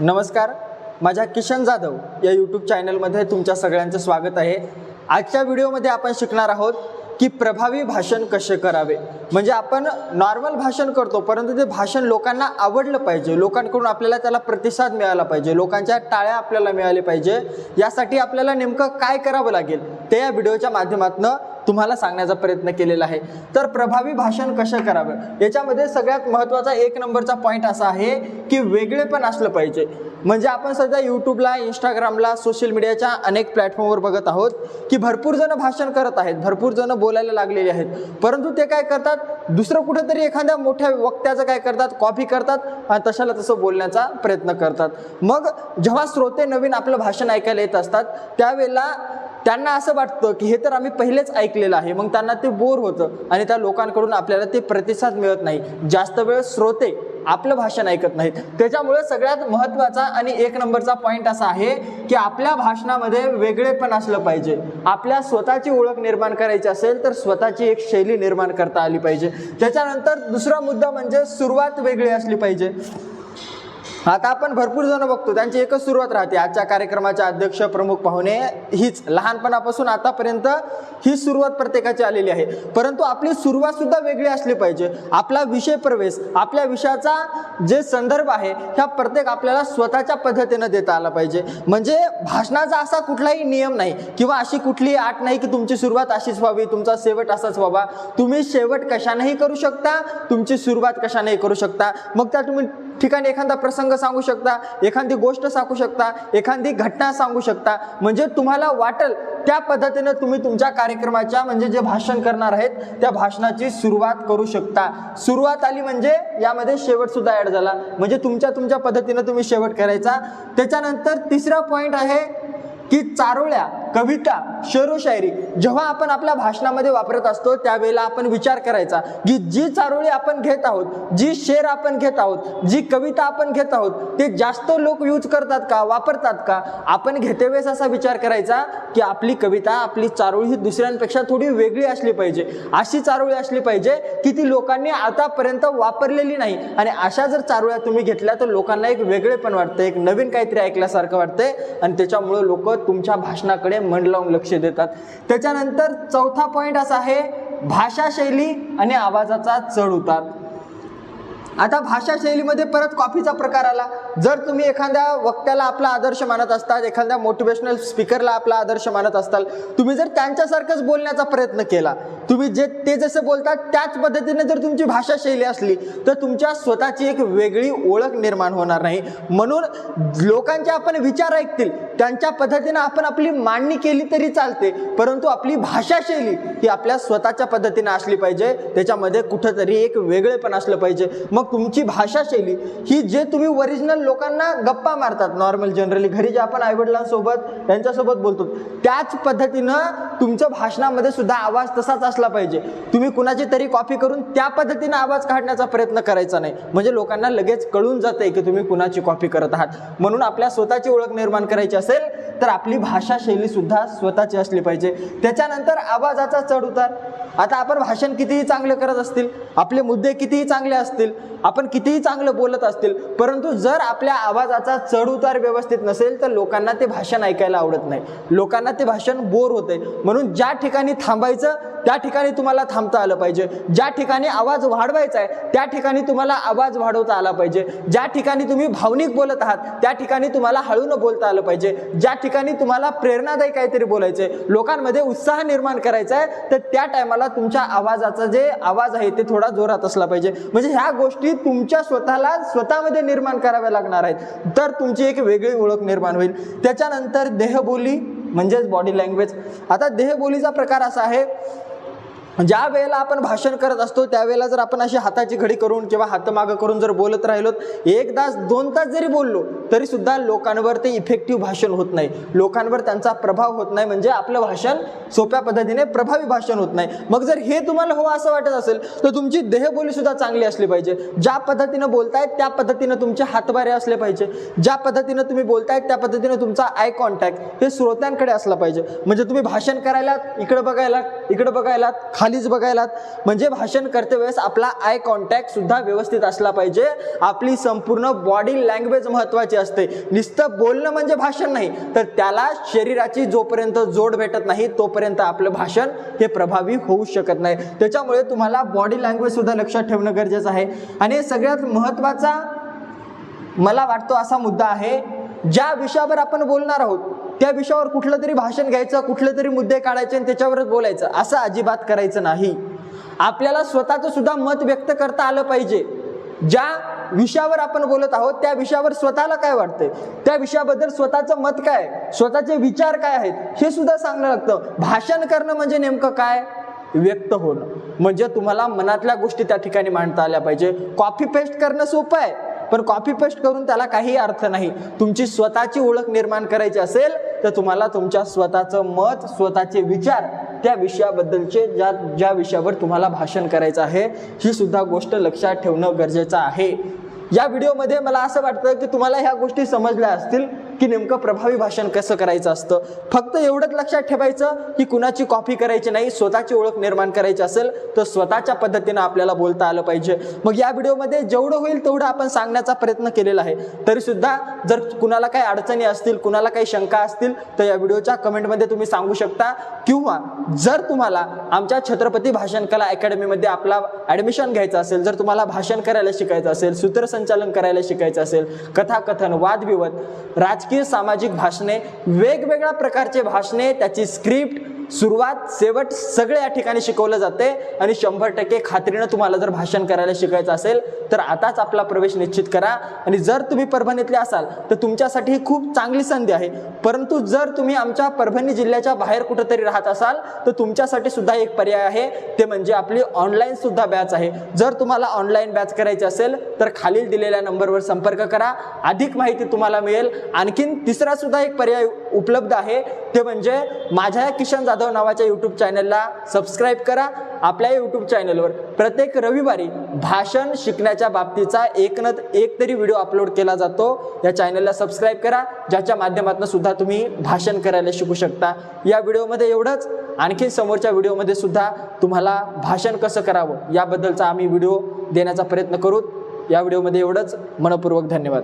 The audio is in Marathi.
नमस्कार माझ्या किशन जाधव या यूट्यूब चॅनलमध्ये तुमच्या सगळ्यांचं स्वागत आहे. आजच्या व्हिडिओमध्ये आपण शिकणार आहोत की प्रभावी भाषण कसे करावे? म्हणजे आपण नॉर्मल भाषण करतो परंतु ते भाषण लोकांना आवडलं पाहिजे. लोकांकडून आपल्याला त्याला प्रतिसाद मिळाला पाहिजे. लोकांच्या टाळ्या आपल्याला मिळाल्या पाहिजे. यासाठी आपल्याला नेमकं काय करावं लागेल? ते या व्हिडिओच्या माध्यमातून तुम्हाला सांगण्याचा प्रयत्न केलेला आहे. तर प्रभावी भाषण कसं करावं? याच्यामध्ये सगळ्यात महत्त्वाचा एक नंबरचा पॉईंट असा आहे की वेगळेपण असलं पाहिजे. म्हणजे आपण सध्या यूट्यूबला इंस्टाग्रामला सोशल मीडियाच्या अनेक प्लॅटफॉर्मवर बघत आहोत की भरपूर जण भाषण करत आहेत भरपूर जण बोलायला लागलेले आहेत. परंतु ते काय करतात? दुसरं कुठंतरी एखाद्या मोठ्या वक्त्याचं काय करतात? कॉपी करतात आणि तशाला तसं बोलण्याचा प्रयत्न करतात. मग जेव्हा श्रोते नवीन आपलं भाषण ऐकायला येत असतात त्यावेळेला त्यांना असं वाटतं की हे तर आम्ही पहिलेच ऐकलेलं आहे. मग त्यांना ते बोर होतं आणि त्या लोकांकडून आपल्याला ते प्रतिसाद मिळत नाही. जास्त वेळ श्रोते आपलं भाषण ऐकत नाहीत. त्याच्यामुळे सगळ्यात महत्त्वाचा आणि एक नंबरचा पॉईंट असा आहे की आपल्या भाषणामध्ये वेगळेपण असलं पाहिजे. आपल्या स्वतःची ओळख निर्माण करायची असेल तर स्वतःची एक शैली निर्माण करता आली पाहिजे. त्याच्यानंतर दुसरा मुद्दा म्हणजे सुरुवात वेगळी असली पाहिजे. आता आपण भरपूर जण बघतो त्यांची एकच सुरुवात राहते. आजच्या कार्यक्रमाच्या अध्यक्ष प्रमुख पाहुणे हीच. लहानपणापासून आतापर्यंत ही सुरुवात प्रत्येकाची आलेली आहे. परंतु आपली सुरुवात सुद्धा वेगळी असली पाहिजे. आपला विषय प्रवेश आपल्या विषयाचा जे संदर्भ आहे ह्या प्रत्येक आपल्याला स्वतःच्या पद्धतीनं देता आला पाहिजे. म्हणजे भाषणाचा असा कुठलाही नियम नाही किंवा अशी कुठलीही आट नाही की तुमची सुरुवात अशीच व्हावी तुमचा शेवट असाच व्हावा. तुम्ही शेवट कशानेही करू शकता तुमची सुरुवात कशानेही करू शकता. मग त्या तुम्ही ठिकाणी एखादा प्रसंग सांगू शकता एखादी गोष्ट सांगू शकता एखादी घटना सांगू शकता. म्हणजे तुम्हाला वाटेल त्या पद्धतीनं तुम्ही तुमच्या कार्यक्रमाच्या म्हणजे जे भाषण करणार आहेत त्या भाषणाची सुरुवात करू शकता. सुरुवात आली म्हणजे यामध्ये शेवट सुद्धा ॲड झाला. म्हणजे तुमच्या तुमच्या पद्धतीनं तुम्ही शेवट करायचा. त्याच्यानंतर तिसरा पॉईंट आहे की चारोळ्या. कविता शेरोशायरी जेव्हा आपण आपल्या भाषणामध्ये वापरत असतो त्यावेळेला आपण विचार करायचा की जी चारोळी आपण घेत आहोत जी शेर आपण घेत आहोत जी कविता आपण घेत आहोत ते जास्त लोक यूज करतात का वापरतात का? आपण घेते वेळेस असा विचार करायचा की आपली कविता आपली चारोळी ही दुसऱ्यांपेक्षा थोडी वेगळी असली पाहिजे. अशी चारोळी असली पाहिजे की ती लोकांनी आतापर्यंत वापरलेली नाही. आणि अशा जर चारोळ्या तुम्ही घेतल्या तर लोकांना एक वेगळेपण वाटतं एक नवीन काहीतरी ऐकल्यासारखं वाटतंय. आणि त्याच्यामुळं लोक तुमच्या भाषणाकडे मन लावून लक्ष देतात. त्याच्यानंतर चौथा पॉईंट असा आहे भाषाशैली आणि आवाजाचा चढ उतार. आता भाषाशैलीमध्ये परत कॉफीचा प्रकार आला. जर तुम्ही एखाद्या वक्त्याला आपला आदर्श मानत असतात एखाद्या मोटिवेशनल स्पीकरला आपला आदर्श मानत असताल तुम्ही जर त्यांच्यासारखंच बोलण्याचा प्रयत्न केला तुम्ही जे ते जसं बोलतात त्याच पद्धतीने जर तुमची भाषा शैली असली तर तुमच्या स्वतःची एक वेगळी ओळख निर्माण होणार नाही. म्हणून लोकांचे आपण विचार ऐकतील त्यांच्या पद्धतीनं आपण आपली मांडणी केली तरी चालते परंतु आपली भाषा शैली ही आपल्या स्वतःच्या पद्धतीनं असली पाहिजे त्याच्यामध्ये कुठंतरी एक वेगळेपण असलं पाहिजे. मग तुमची भाषा शैली ही जे तुम्ही ओरिजिनल लोकांना गप्पा मारतात नॉर्मल जनरली घरी जे आपण आईवडिलांसोबत त्यांच्यासोबत बोलतो त्याच पद्धतीनं तुमच्या भाषणामध्ये सुद्धा आवाज तसाच असला पाहिजे. तुम्ही कुणाची तरी कॉपी करून त्या पद्धतीनं आवाज काढण्याचा प्रयत्न करायचा नाही. म्हणजे लोकांना लगेच कळून जाते की तुम्ही कुणाची कॉपी करत आहात. म्हणून आपल्या स्वतःची ओळख निर्माण करायची असेल तर आपली भाषा शैली सुद्धा स्वतःची असली पाहिजे. त्याच्यानंतर आवाजाचा चढ उतार. आता आपण भाषण कितीही चांगलं करत असतील आपले मुद्दे कितीही चांगले असतील आपण कितीही चांगलं बोलत असतील परंतु जर आपल्या आवाजाचा चढउतार व्यवस्थित नसेल तर लोकांना ते भाषण ऐकायला आवडत नाही. लोकांना ते भाषण बोर होते म्हणून ज्या ठिकाणी थांबायचं त्या ठिकाणी तुम्हाला थांबता आलं पाहिजे. ज्या ठिकाणी आवाज वाढवायचा आहे त्या ठिकाणी तुम्हाला आवाज वाढवता आला पाहिजे. ज्या ठिकाणी तुम्ही भावनिक बोलत आहात त्या ठिकाणी तुम्हाला हळून बोलता आलं पाहिजे. ज्या ठिकाणी तुम्हाला प्रेरणादायी काहीतरी बोलायचं आहे लोकांमध्ये उत्साह निर्माण करायचा आहे तर त्या टायमाला तुमच्या आवाजाचा जे आवाज आहे ते थोडा जोरात असला पाहिजे. म्हणजे ह्या गोष्टी तुमच्या स्वतःला स्वतःमध्ये निर्माण कराव्या लागणार आहेत. तर तुमची एक वेगळी ओळख निर्माण होईल. त्याच्यानंतर देहबोली म्हणजेच बॉडी लँग्वेज आता देहबोलीचा प्रकार असा आहे ज्या वेळेला आपण भाषण करत असतो त्यावेळेला जर आपण अशी हाताची घडी करून किंवा हातमागं करून जर बोलत राहिलो एक तास दोन तास जरी बोललो तरी सुद्धा लोकांवर ते इफेक्टिव्ह भाषण होत नाही. लोकांवर त्यांचा प्रभाव होत नाही म्हणजे आपलं भाषण सोप्या पद्धतीने प्रभावी भाषण होत नाही. मग जर हे तुम्हाला हवं असं वाटत असेल तर तुमची देहबोली सुद्धा चांगली असली पाहिजे. ज्या पद्धतीनं बोलतायत त्या पद्धतीनं तुमचे हातबारे असले पाहिजे. ज्या पद्धतीनं तुम्ही बोलतायत त्या पद्धतीनं तुमचा आय कॉन्टॅक्ट हे श्रोत्यांकडे असला पाहिजे. म्हणजे तुम्ही भाषण करायला इकडे बघायला इकडे बघायला खा खालीच बघायलात. म्हणजे भाषण करते वेळेस आपला आय कॉन्टॅक्ट सुद्धा व्यवस्थित असला पाहिजे. आपली संपूर्ण बॉडी लँग्वेज महत्त्वाची असते. नुसतं बोलणं म्हणजे भाषण नाही. तर त्याला शरीराची जोपर्यंत जोड भेटत नाही तोपर्यंत आपलं भाषण हे प्रभावी होऊ शकत नाही. त्याच्यामुळे तुम्हाला बॉडी लँग्वेज सुद्धा लक्षात ठेवणं गरजेचं आहे. आणि सगळ्यात महत्त्वाचा मला वाटतो असा मुद्दा आहे ज्या विषयावर आपण बोलणार आहोत त्या विषयावर कुठलं तरी भाषण घ्यायचं कुठले तरी मुद्दे काढायचे आणि त्याच्यावरच बोलायचं. असं अजिबात करायचं नाही. आपल्याला स्वतःचं सुद्धा मत व्यक्त करता आलं पाहिजे. ज्या विषयावर आपण बोलत आहोत त्या विषयावर स्वतःला काय वाटतंय? त्या विषयाबद्दल स्वतःचं मत काय? स्वतःचे विचार काय आहेत? हे सुद्धा सांगणं लागतं. भाषण करणं म्हणजे नेमकं काय? व्यक्त होणं. म्हणजे तुम्हाला मनातल्या गोष्टी त्या ठिकाणी मांडता आल्या पाहिजे. कॉपी पेस्ट करणं सोपं आहे. पण कॉपी पेस्ट करून त्याला काही अर्थ नाही. तुमची स्वतःची ओळख निर्माण करायची असेल तर तुम्हाला तुमच्या स्वतःचं मत स्वतःचे विचार त्या विषयाबद्दलचे ज्या ज्या विषयावर तुम्हाला भाषण करायचं आहे ही सुद्धा गोष्ट लक्षात ठेवणं गरजेचं आहे. या व्हिडिओमध्ये मला असं वाटतं की तुम्हाला ह्या गोष्टी समजल्या असतील. की नेमकं प्रभावी भाषण कसं करायचं असतं? फक्त एवढंच लक्षात ठेवायचं की कुणाची कॉपी करायची नाही स्वतःची ओळख निर्माण करायची असेल तर स्वतःच्या पद्धतीनं आपल्याला बोलता आलं पाहिजे. मग या व्हिडिओमध्ये जेवढं होईल तेवढं आपण सांगण्याचा प्रयत्न केलेला आहे. तरी सुद्धा जर कुणाला काही अडचणी असतील कुणाला काही शंका असतील तर या व्हिडिओच्या कमेंटमध्ये तुम्ही सांगू शकता. किंवा जर तुम्हाला आमच्या छत्रपती भाषण कला अकॅडमीमध्ये आपला ॲडमिशन घ्यायचं असेल जर तुम्हाला भाषण करायला शिकायचं असेल सूत्रसंचालन करायला शिकायचं असेल कथाकथन वादविवाद राजकीय सामाजिक भाषणे वेगवेगळ्या प्रकारचे भाषणे त्याची स्क्रिप्ट सुरुवात शेवट सगळे या ठिकाणी शिकवलं जाते आणि शंभर टक्के खात्रीनं तुम्हाला जर भाषण करायला शिकायचं असेल तर आताच आपला प्रवेश निश्चित करा. आणि जर तुम्ही परभणीतले असाल तर तुमच्यासाठी ही खूप चांगली संधी आहे. परंतु जर तुम्ही आमच्या परभणी जिल्ह्याच्या बाहेर कुठंतरी राहत असाल तर तुमच्यासाठी सुद्धा एक पर्याय आहे. ते म्हणजे आपली ऑनलाईन सुद्धा बॅच आहे. जर तुम्हाला ऑनलाईन बॅच करायची असेल तर खालील दिलेल्या नंबरवर संपर्क करा. अधिक माहिती तुम्हाला मिळेल. आणखीन तिसरा सुद्धा एक पर्याय उपलब्ध आहे. ते म्हणजे माझ्या या किशन जाधव नावाच्या यूट्यूब चॅनलला सबस्क्राईब करा. आपल्या यूट्यूब चॅनलवर प्रत्येक रविवारी भाषण शिकण्याच्या बाबतीचा एक न एक तरी व्हिडिओ अपलोड केला जातो. या चॅनलला सबस्क्राईब करा. ज्याच्या माध्यमातून सुद्धा तुम्ही भाषण करायला शिकू शकता. या व्हिडिओमध्ये एवढंच. आणखी समोरच्या व्हिडिओमध्ये सुद्धा तुम्हाला भाषण कसं करावं याबद्दलचा आम्ही व्हिडिओ देण्याचा प्रयत्न करू. या व्हिडिओमध्ये एवढंच. मनपूर्वक धन्यवाद.